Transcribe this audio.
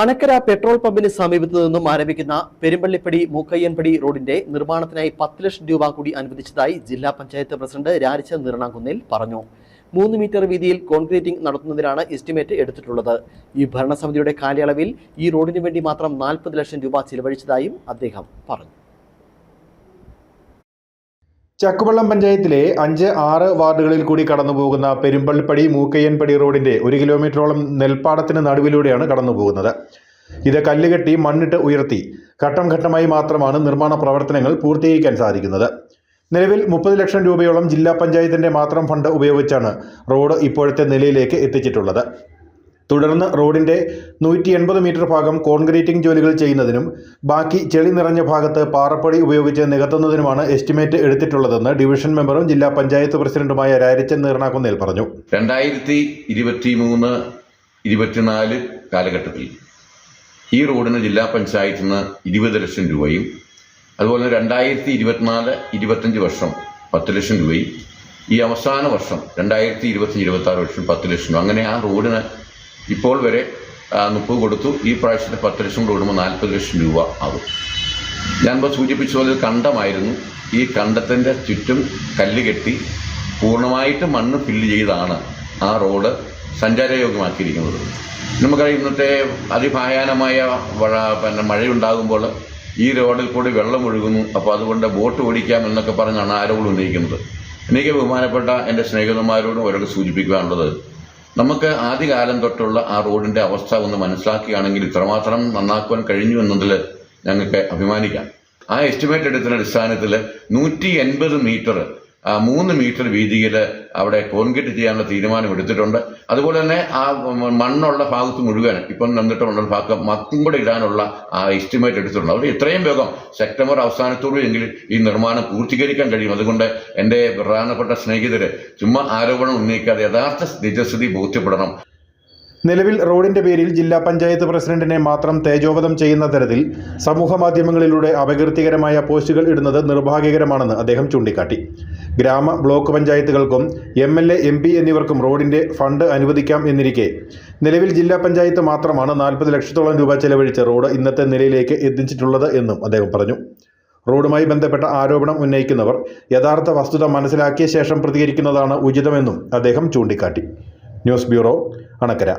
Anakkara petrol പമ്പിന് സമീപത്തു നിന്നും ആരംഭിക്കുന്ന പെരുമ്പള്ളിപ്പടി മൂക്കയ്യൻപടി റോഡിന്റെ നിർമ്മാണത്തിനായി പത്ത് ലക്ഷം രൂപ കൂടി അനുവദിച്ചതായി ജില്ലാ പഞ്ചായത്ത് പ്രസിഡന്റ് രാജ നിർണാകുന്നിൽ പറഞ്ഞു. മൂന്ന് മീറ്റർ വീതിയിൽ കോൺക്രീറ്റിംഗ് നടത്തുന്നതിനാണ് എസ്റ്റിമേറ്റ് എടുത്തിട്ടുള്ളത്. ഈ ഭരണസമിതിയുടെ കാലയളവിൽ ഈ റോഡിന് വേണ്ടി മാത്രം നാൽപ്പത് ലക്ഷം രൂപ ചിലവഴിച്ചതായും അദ്ദേഹം പറഞ്ഞു. ചക്കുവള്ളം പഞ്ചായത്തിലെ അഞ്ച് ആറ് വാർഡുകളിൽ കൂടി കടന്നുപോകുന്ന പെരുമ്പള്ളിപ്പടി മൂക്കയ്യൻപടി റോഡിന്റെ ഒരു കിലോമീറ്ററോളം നെൽപ്പാടത്തിന് നടുവിലൂടെയാണ് കടന്നുപോകുന്നത്. ഇത് കല്ലുകെട്ടി മണ്ണിട്ട് ഉയർത്തി ഘട്ടം ഘട്ടമായി മാത്രമാണ് നിർമ്മാണ പ്രവർത്തനങ്ങൾ പൂർത്തീകരിക്കാൻ സാധിക്കുന്നത്. നിലവിൽ മുപ്പത് ലക്ഷം രൂപയോളം ജില്ലാ പഞ്ചായത്തിന്റെ മാത്രം ഫണ്ട് ഉപയോഗിച്ചാണ് റോഡ് ഇപ്പോഴത്തെ നിലയിലേക്ക് എത്തിച്ചിട്ടുള്ളത്. തുടർന്ന് റോഡിന്റെ നൂറ്റി എൺപത് മീറ്റർ ഭാഗം കോൺക്രീറ്റിംഗ് ജോലികൾ ചെയ്യുന്നതിനും ബാക്കി ചെളി നിറഞ്ഞ ഭാഗത്ത് പാറപ്പടി ഉപയോഗിച്ച് നികത്തുന്നതിനുമാണ് എസ്റ്റിമേറ്റ് എടുത്തിട്ടുള്ളതെന്ന് ഡിവിഷൻ മെമ്പറും ജില്ലാ പഞ്ചായത്ത് പ്രസിഡന്റുമായ രാരിച്ചൻ നീർണാക്കുന്നേൽ പറഞ്ഞു. രണ്ടായിരത്തി ഇരുപത്തി മൂന്ന് ഇരുപത്തിനാല് കാലഘട്ടത്തിൽ ഈ റോഡിന് ജില്ലാ പഞ്ചായത്തിൽ നിന്ന് ഇരുപത് ലക്ഷം രൂപയും അതുപോലെ രണ്ടായിരത്തി ഇരുപത്തിനാല് ഇരുപത്തഞ്ച് വർഷം പത്ത് ലക്ഷം രൂപയും ഈ അവസാന വർഷം രണ്ടായിരത്തി ഇരുപത്തഞ്ച് ഇരുപത്തി ആറ് വർഷം പത്ത് ലക്ഷം അങ്ങനെ ആ റോഡിന് ഇപ്പോൾ വരെ മുപ്പത് കൊടുത്തു. ഈ പ്രാവശ്യത്തെ പത്ത് ലക്ഷം കൂടെ വിടുമ്പോൾ നാൽപ്പത് ലക്ഷം രൂപ ആകും. ഞാനിപ്പോൾ സൂചിപ്പിച്ച പോലെ കണ്ടമായിരുന്നു. ഈ കണ്ടത്തിന്റെ ചുറ്റും കല്ല് കെട്ടി പൂർണമായിട്ട് മണ്ണ് ഫില്ല് ചെയ്താണ് ആ റോഡ് സഞ്ചാരയോഗ്യമാക്കിയിരിക്കുന്നത്. നമുക്കറിയാം ഇന്നത്തെ അതിഭയാനമായ പിന്നെ മഴയുണ്ടാകുമ്പോൾ ഈ റോഡിൽ കൂടി വെള്ളം ഒഴുകുന്നു. അപ്പോൾ അതുകൊണ്ട് ബോട്ട് ഓടിക്കാം എന്നൊക്കെ പറഞ്ഞാണ് ആരോപണം ഉന്നയിക്കുന്നത്. എനിക്ക് ബഹുമാനപ്പെട്ട എന്റെ സ്നേഹിതന്മാരോടും അവരോട് സൂചിപ്പിക്കാനുള്ളത്. നമുക്ക് ആദ്യകാലം തൊട്ടുള്ള ആ റോഡിന്റെ അവസ്ഥ ഒന്ന് മനസ്സിലാക്കുകയാണെങ്കിൽ ഇത്രമാത്രം നന്നാക്കുവാൻ കഴിഞ്ഞു എന്നതിൽ ഞങ്ങൾക്ക് അഭിമാനിക്കാം. ആ എസ്റ്റിമേറ്റ് എടുക്കുന്ന അടിസ്ഥാനത്തിൽ നൂറ്റി എൺപത് മീറ്റർ മൂന്ന് മീറ്റർ വീതിയിൽ അവിടെ കോൺക്രീറ്റ് ചെയ്യാനുള്ള തീരുമാനം എടുത്തിട്ടുണ്ട്. അതുപോലെ തന്നെ ആ മണ്ണുള്ള ഭാഗത്ത് മുഴുവൻ ഇപ്പം നന്നിട്ടുള്ള ഭാഗം മത്തും കൂടെ ഇടാനുള്ള ആ എസ്റ്റിമേറ്റ് എടുത്തിട്ടുണ്ട്. അവർ എത്രയും വേഗം സെപ്റ്റംബർ അവസാനത്തോടു എങ്കിൽ ഈ നിർമ്മാണം പൂർത്തീകരിക്കാൻ കഴിയും. അതുകൊണ്ട് എന്റെ പ്രധാനപ്പെട്ട സ്നേഹിതര് ചുമ്മാ ആരോപണം ഉന്നയിക്കാതെ യഥാർത്ഥ നിജസ്ഥിതി ബോധ്യപ്പെടണം. നിലവിൽ റോഡിന്റെ പേരിൽ ജില്ലാ പഞ്ചായത്ത് പ്രസിഡന്റിനെ മാത്രം തേജോവധം ചെയ്യുന്ന തരത്തിൽ സമൂഹ മാധ്യമങ്ങളിലൂടെ അപകീർത്തികരമായ പോസ്റ്റുകൾ ഇടുന്നത് നിർഭാഗ്യകരമാണെന്ന് അദ്ദേഹം ചൂണ്ടിക്കാട്ടി. ഗ്രാമ block പഞ്ചായത്തുകൾക്കും M L A M P എന്നിവർക്കും റോഡിന്റെ ഫണ്ട് അനുവദിക്കാം എന്നിരിക്കെ നിലവിൽ ജില്ലാ പഞ്ചായത്ത് മാത്രമാണ് നാൽപ്പത് ലക്ഷത്തോളം രൂപ ചെലവഴിച്ച് റോഡ് ഇന്നത്തെ നിലയിലേക്ക് എത്തിച്ചിട്ടുള്ളത് എന്നും അദ്ദേഹം പറഞ്ഞു. റോഡുമായി ബന്ധപ്പെട്ട ആരോപണം ഉന്നയിക്കുന്നവർ യഥാർത്ഥ വസ്തുത മനസ്സിലാക്കിയ ശേഷം പ്രതികരിക്കുന്നതാണ് ഉചിതമെന്നും അദ്ദേഹം ചൂണ്ടിക്കാട്ടി. News bureau Anakkara.